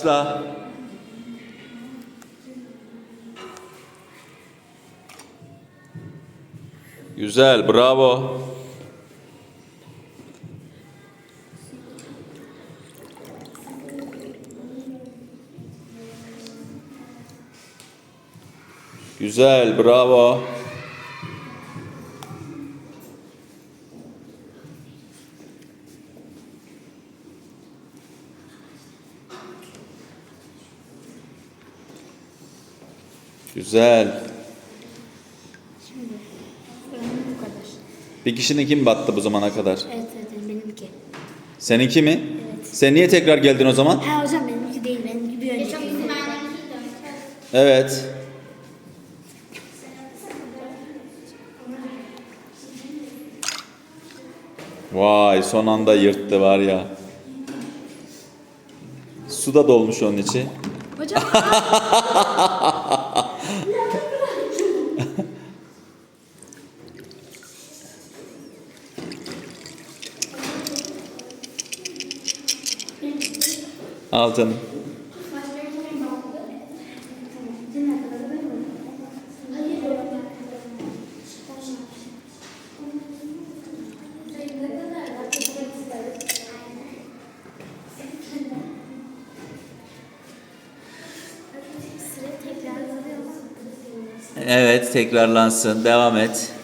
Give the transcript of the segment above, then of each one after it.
Başla. Güzel, bravo. Güzel, bravo. Güzel. Benim bu kadar. Bir kişinin kim battı bu zamana kadar? Evet evet benimki. Seninki mi? Evet. Sen niye tekrar geldin o zaman? Ha hocam benimki değil benimki bir önceki. Evet. Vay son anda yırttı var ya. Su da dolmuş onun içi. Hocam Al canım. Evet tekrarlansın. Devam et.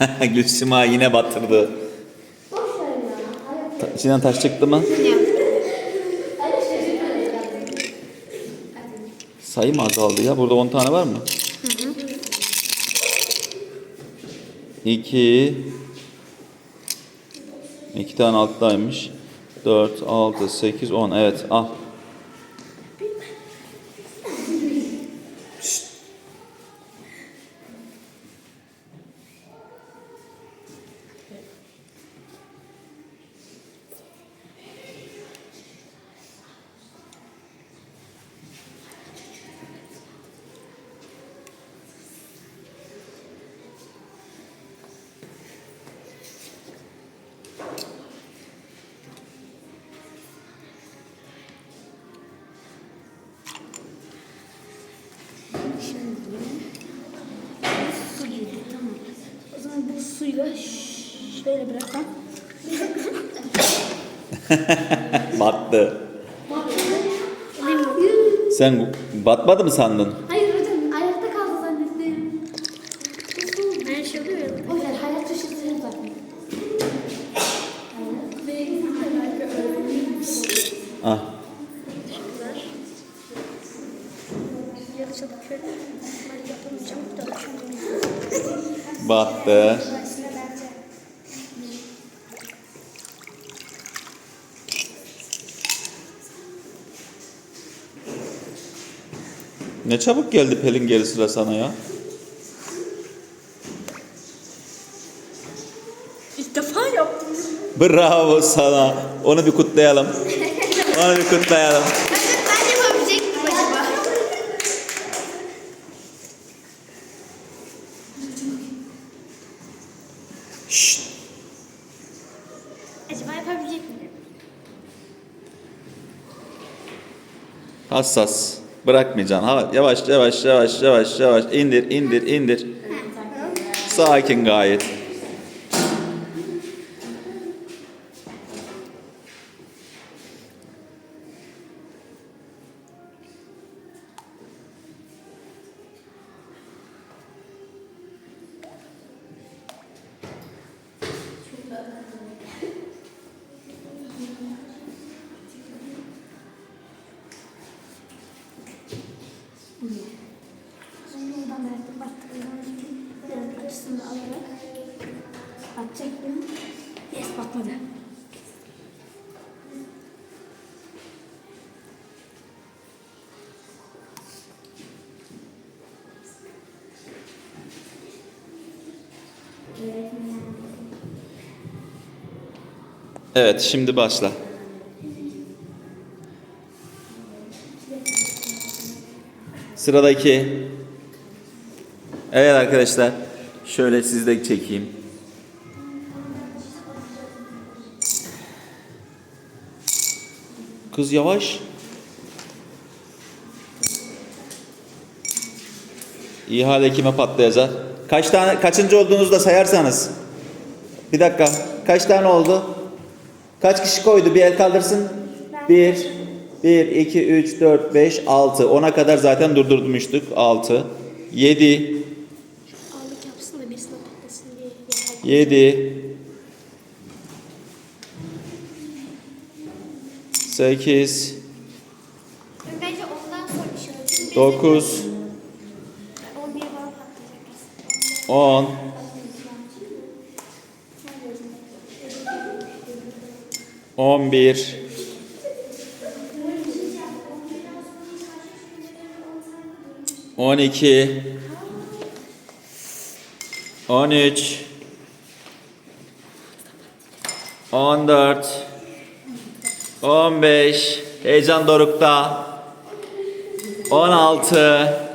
Gülsima yine batırdı. Ta- İçinden taş çıktı mı? Sayı mı azaldı ya? Burada 10 tane var mı? 2 2 tane alttaymış. 4, 6, 8, 10. Evet al. Şimdi su girdi tamam. O zaman bu suyla şöyle bıraksam. Battı. Sen batmadı mı sandın? Ah. Ya da. Battı. Ne çabuk geldi Pelin geri sıra sana ya. İlk defa yaptım. Bravo sana. Onu bir kutlayalım. Onu bir kutlayalım. Ben yapabilecek miyim acaba? Şşt. Acaba yapabilecek miyim? Hassas. Bırakmayacaksın. Ha, yavaş yavaş yavaş yavaş yavaş indir indir indir. Sakin gayet. Yes batmadı. Evet şimdi başla. Sıradaki Evet arkadaşlar. Şöyle sizi de çekeyim. Kız yavaş. İhale kime patlayacak? Kaç tane kaçıncı olduğunuzu da sayarsanız. Bir dakika. Kaç tane oldu? Kaç kişi koydu? Bir el kaldırsın. 1 1 2 3 4 5 6 10'a kadar zaten durdurmuştuk. 6 7 Ağırlık yapsın da birisine patlasın diye. 7 8 Bence ondan sonra bir şey oldu. 9 11 bana patlayacak. 10 11 12 13 14 15 Heyecan dorukta. 16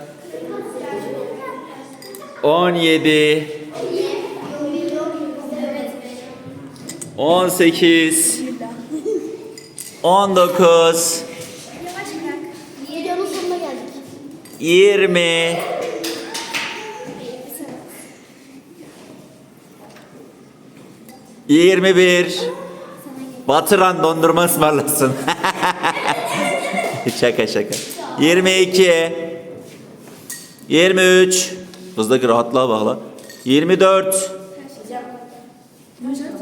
17 18 19 Yavaş bırak. Videonun sonuna geldik. 20 21 Batıran dondurma ısmarlasın. şaka şaka. 22 23 Hızdaki rahatlığa bağla. 24 Başlat.